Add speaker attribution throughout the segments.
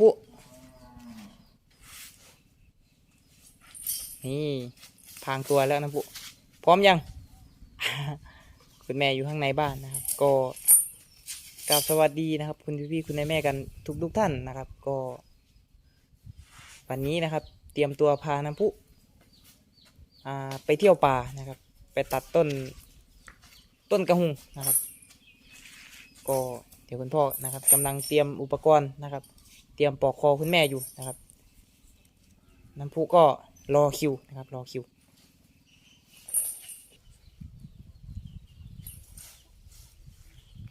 Speaker 1: ปุ๊ปุ๊นี่พางตัวแล้วนะปุ๊พร้อมยัง คุณแม่อยู่ข้างในบ้านนะครับ ก็กราบสวัสดีนะครับ คุณพี่คุณแม่กันทุกทุกท่านนะครับ ก็ วันนี้นะครับ เตรียมตัวพาน้ำพุอ่าไปเที่ยวป่านะครับ ไปตัดต้นต้นกระหุงนะครับ ก็เดี๋ยวคุณพ่อนะครับกำลังเตรียมอุปกรณ์นะครับ รียมปอกคอคุณแม่อยู่นะครับ น้ำพุก็รอคิวนะครับ รอคิว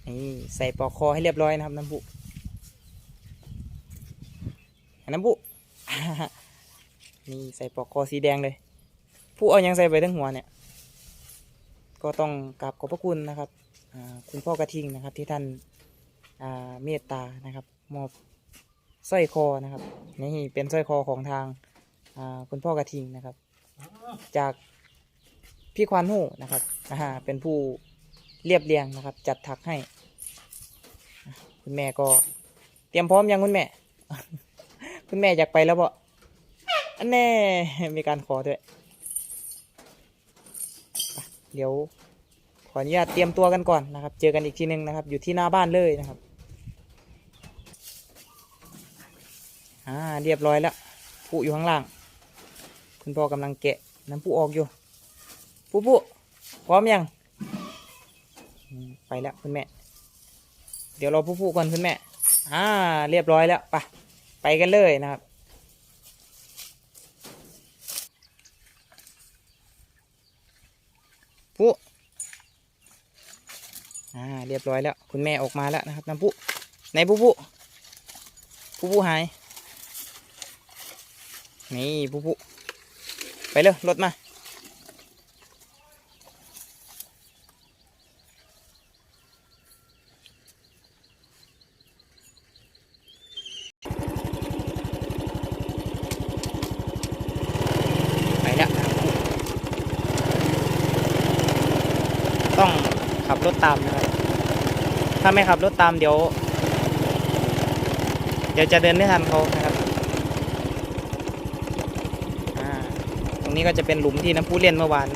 Speaker 1: นี่ใส่ปอกคอให้เรียบร้อยนะครับ น้ำพุน้ำพุนี่ใส่ปอกคอสีแดงเลย ผู้เอายังใส่ไปทั้งหัวเนี่ย ก็ต้องกราบขอบพระคุณนะครับ คุณพ่อกระทิงนะครับที่ท่านเมตตานะครับ มอบ สร้อยคอนะครับนี่เป็นสร้อยคอของทางคุณพ่อกระทิงนะครับ จากพี่ควานหูนะครับเป็นผู้เรียบเรียงนะครับ จัดถักให้ คุณแม่ก็ เตรียมพร้อมยังคุณแม่ คุณแม่อยากไปแล้วบ่อันแน่มีการขอด้วยเดี๋ยวขออนุญาตเตรียมตัวกันก่อนนะครับ เจอกันอีกทีหนึงนะครับ อยู่ที่หน้าบ้านเลยนะครับ อ่าเรียบร้อยแล้วปูอยู่ข้างล่าง คุณพ่อกำลังแกะน้ำปูออกอยู่ปูปูพร้อมยังไปแล้วคุณแม่ เดี๋ยวรอปูปูก่อนคุณแม่ อ่า เรียบร้อยแล้วไปไปกันเลยนะครับปุ๊อ่าเรียบร้อยแล้ว คุณแม่ออกมาแล้วนะครับน้ำปุ๊ไหนปุ๊ปุ๊ปุ๊ปุ๊หาย นี่ปุ๊ปุ๊ไปเลยรถมา ไปแล้วนะครับปุ๊ต้องขับรถตามนะครับ ถ้าไม่ขับรถตามเดี๋ยว เดี๋ยวจะเดินไม่ทันเขานะครับ อ่า ต รงนี้ก็จะเป็นหลุมที่น้ำพุเล่นเมื่อวาน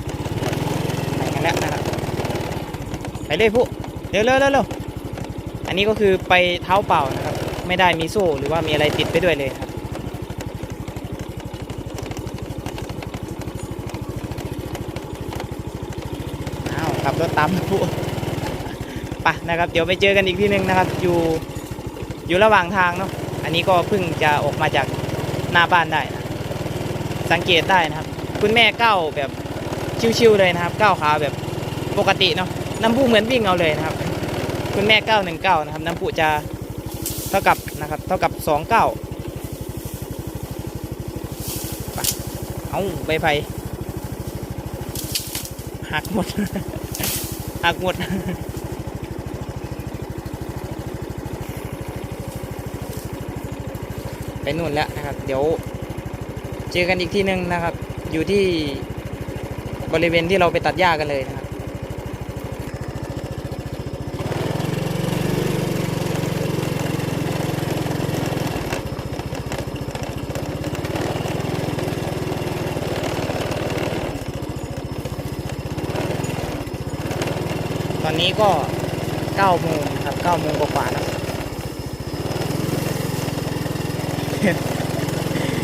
Speaker 1: ไปกันแล้วนะครับไปเลยผู้เร็วเร็วเร็วเร็วอันนี้ก็คือไปเท้าเปล่านะครับ ไม่ได้มีโซ่หรือว่ามีอะไรติดไปด้วยเลยครับอ้าวขับรถตามผู้ไปนะครับ เดี๋ยวไปเจอกันอีกที่หนึ่งนะครับ อยู่อยู่ระหว่างทางเนาะอันนี้ก็เพิ่งจะออกมาจากหน้าบ้านได้นะสังเกตได้นะครับ คุณแม่ก้าวแบบชิวๆเลยนะครับก้าวขาแบบปกติเนาะน้ำพุเหมือนวิ่งเอาเลยนะครับ คุณแม่ก้าวหนึ่งก้าวนะครับ น้ำพุจะเท่ากับนะครับ เท่ากับสองก้าวเอาใบไผ่หักหมดหักหมดไปนู่นแล้วนะครับ เดี๋ยวเจอกันอีกที่หนึ่งนะครับ อยู่ที่บริเวณที่เราไปตัดหญ้ากันเลยนะครับ ตอนนี้ก็9โมงครับ9โมงกว่าๆแล้ว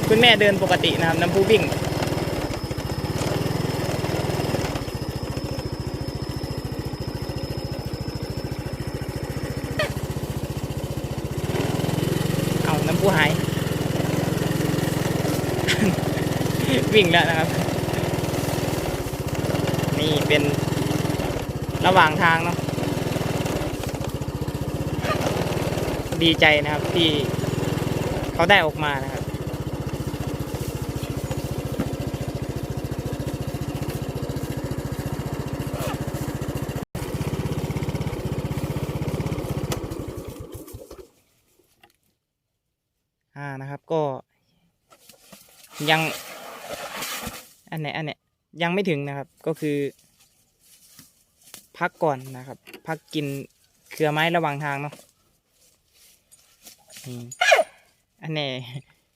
Speaker 1: คุณแม่เดินปกตินะครับ น้ำผู้วิ่ง เอาน้ำผู้หาย วิ่งแล้วนะครับ นี่เป็นระหว่างทางเนาะดีใจนะครับที่เขาได้ออกมานะครับ อ่านะครับก็ยัง อันไหนอันเนี้ยยังไม่ถึงนะครับก็คือ พักก่อนนะครับ พักกินเครือไม้ระหว่างทางเนาะอันแน่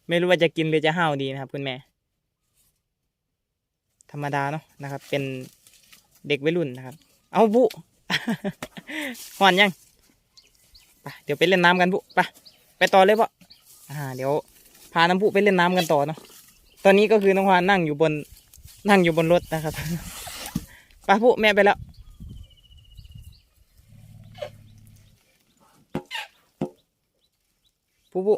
Speaker 1: ไม่รู้ว่าจะกินหรือจะห้าวดีนะครับ คุณแม่ ธรรมดาเนาะนะครับ เป็นเด็กวัยรุ่นนะครับ เอาบุหอนยังไปเดี๋ยวไปเล่นน้ำกันบุไปไปต่อเลยพ่ออ่า เดี๋ยวพาน้ำพุไปเล่นน้ำกันต่อเนาะ ตอนนี้ก็คือน้องควานนั่งอยู่บน นั่งอยู่บนรถนะครับไปพุแม่ไปแล้วพุพุ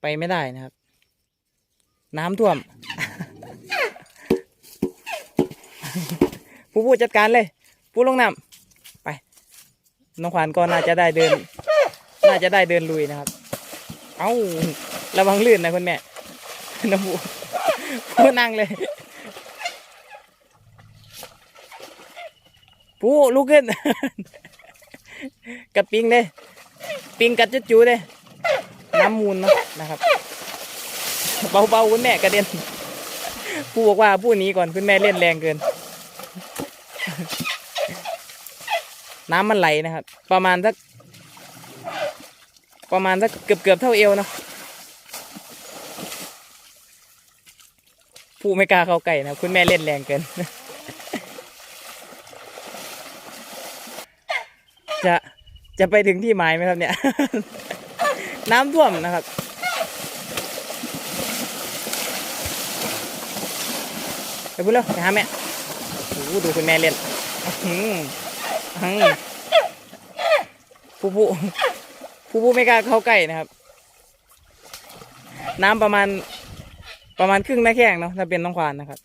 Speaker 1: ไปไม่ได้นะครับ น้ำท่วมผู้ผู้จัดการเลย ผู้ลงน้ำไป น้องขวานก็น่าจะได้เดิน น่าจะได้เดินลุยนะครับ เอ้าระวังลื่นนะคุณแม่น้องผู้ผู้นั่งเลยผู้ลุกขึ้นกัดปิงเลยปิงกัดจุดจูเลยน้ำมูลเนาะนะครับ เบาๆคุณแม่กระเด็นผู้บอกว่าผู้นี้ก่อนคุณแม่เล่นแรงเกิน น้ำมันไหลนะครับ ประมาณสัก ประมาณสักเกือบเกือบเท่าเอวนะผู้ไม่กล้าเข้าใกล้นะคุณแม่เล่นแรงเกิน จะจะไปถึงที่หมายไหมครับเนี่ย น้ำท่วมนะครับไปพูดเลยไปหาแม่โอ้ดูคุณแม่เล่นอื้อหืออื้อหือผู้ผู้ ผู้ผู้ไม่กล้าเข้าใกล้นะครับ น้ำประมาณประมาณครึ่งหน้าแข้งเนาะถ้าเป็นน้องควานนะครับ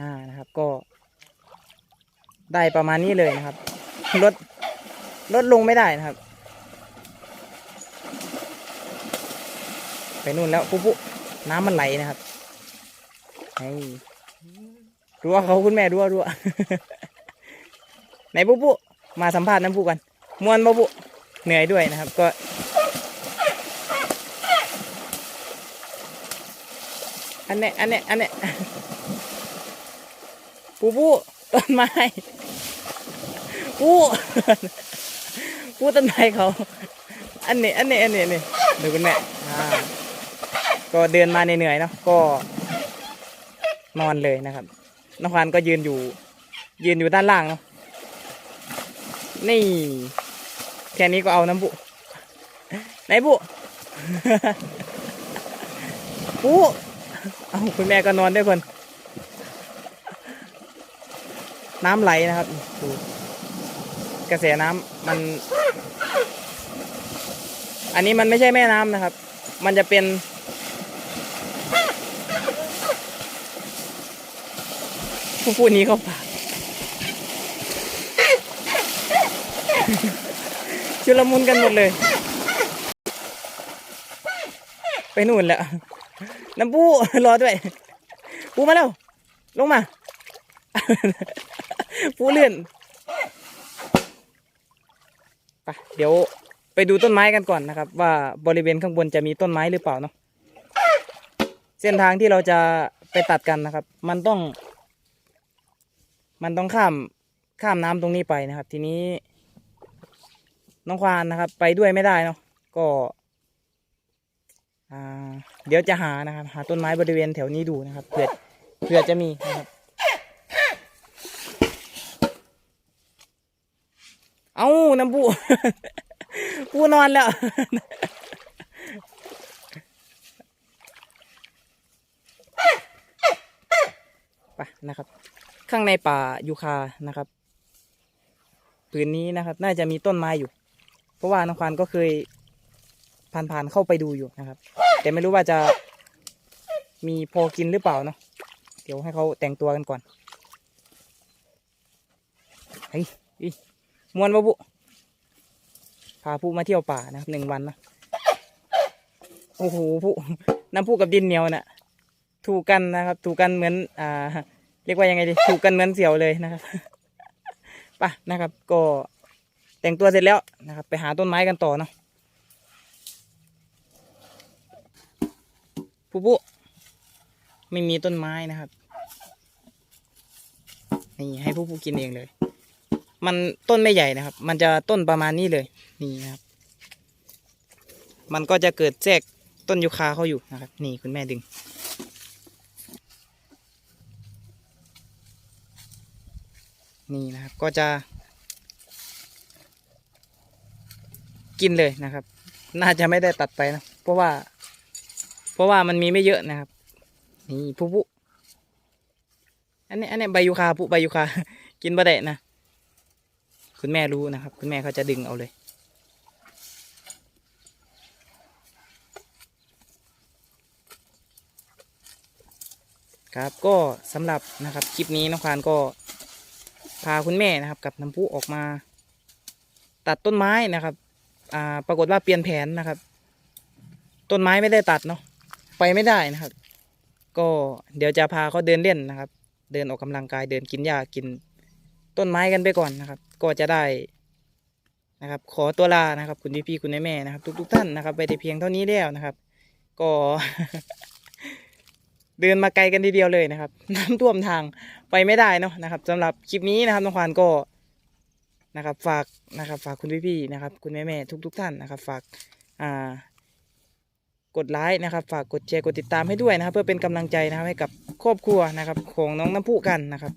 Speaker 1: อ่านะครับก็ ได้ประมาณนี้เลยนะครับลดลดลงไม่ได้นะครับ ไปนู่นแล้วปุ๊บปุ๊บ น้ำมันไหลนะครับไอ้รัวเขาคุณแม่รัวรัวไหนปุ๊ปุ๊มาสัมภาษณ์น้ำปุ๊กันมวนปุ๊บปุ๊เหนื่อยด้วยนะครับ ก็ อันเนี้ยอันเนี้ยอันเนี้ยปูปูต้นไม้ปูปูต้นไม้เขา อันเนี้ยอันเนี้ยอันเนี้อันนี้ดูคุณแม่อ่า ก็เดินมาเหนื่อยๆเนาะก็ นอนเลยนะครับน้องควานก็ยืนอยู่ ยืนอยู่ด้านล่างเนาะนี่ แค่นี้ก็เอาน้ำบุไหนบุปูเอาคุณแม่ก็นอนด้วยคนน้ำไหลนะครับดูกระแสน้ำมัน อันนี้มันไม่ใช่แม่น้ำนะครับ มันจะเป็น ผู้พูดนี้เข้าปากชุลมุนกันหมดเลย ไปนู่นแล้วน้ำปูรอด้วย ปูมาแล้วลงมา ปูเลื่อนไปเดี๋ยวไปดูต้นไม้กันก่อนนะครับ ว่าบริเวณข้างบนจะมีต้นไม้หรือเปล่าเนาะเส้นทางที่เราจะไปตัดกันนะครับ มันต้อง มันต้องข้ามข้ามน้ำตรงนี้ไปนะครับ ทีนี้ น้องควานนะครับ ไปด้วยไม่ได้เนาะก็เดี๋ยวจะหานะครับ หาต้นไม้บริเวณแถวนี้ดูนะครับเผื่อเผื่อจะมีนะครับเอาน้ำปูปูนอนแล้วไปนะครับ ข้างในป่ายูคานะครับผืนนี้นะครับ น่าจะมีต้นไม้อยู่ เพราะว่าน้องควานก็เคยผ่านๆเข้าไปดูอยู่นะครับ แต่ไม่รู้ว่าจะมีพอกินหรือเปล่าเนาะเดี๋ยวให้เขาแต่งตัวกันก่อนเฮ้ยมวนบะบุพาผู้มาเที่ยวป่านะครับหนึ่งวันนะโอ้โหผู้น้ำผู้กับดินเหนียวน่ะถูกกันนะครับ ถูกกันเหมือนอ่า เรียกว่ายังไงดีถูกกันเหมือนเสี่ยวเลยนะครับไปนะครับ ก็แต่งตัวเสร็จแล้วนะครับ ไปหาต้นไม้กันต่อเนาะปุ๊ปุ๊ไม่มีต้นไม้นะครับนี่ให้ผู้ผู้กินเองเลย มันต้นไม่ใหญ่นะครับ มันจะต้นประมาณนี้เลย นี่นะครับ มันก็จะเกิดแทรกต้นยูคาเขาอยู่นะครับ นี่คุณแม่ดึง นี่นะครับก็จะ กินเลยนะครับ น่าจะไม่ได้ตัดไปนะ เพราะว่า เพราะว่ามันมีไม่เยอะนะครับ นี่ผู้ผู้อันนี้อันนี้ใบยูคาผู้ใบยูคา กินบะเดะนะคุณแม่รู้นะครับ คุณแม่เขาจะดึงเอาเลย ครับก็สำหรับนะครับคลิปนี้น้องควานก็ พาคุณแม่นะครับ กับน้ำพุออกมา ตัดต้นไม้นะครับ อ่า ปรากฏว่าเปลี่ยนแผนนะครับ ต้นไม้ไม่ได้ตัดเนาะไปไม่ได้นะครับ ก็เดี๋ยวจะพาเขาเดินเล่นนะครับ เดินออกกำลังกายเดินกินหญ้ากิน ต้นไม้กันไปก่อนนะครับ ก็จะได้นะครับ ขอตัวลานะครับ คุณพี่พี่ๆคุณแม่นะครับ ทุกๆท่านนะครับ ไปแต่เพียงเท่านี้แล้วนะครับ ก็ เดินมาไกลกันทีเดียวเลยนะครับ น้ำท่วมทาง ไปไม่ได้เนาะนะครับสำหรับคลิปนี้นะครับน้องควานก็นะครับฝากนะครับฝากคุณพี่ๆนะครับ คุณแม่ๆทุก ๆ ท่านนะครับ ฝากอ่ากดไลค์นะครับ ฝากกดแชร์กดติดตามให้ด้วยนะครับ เพื่อเป็นกำลังใจนะครับให้กับครอบครัวนะครับ ของน้องน้ำพุกันนะครับ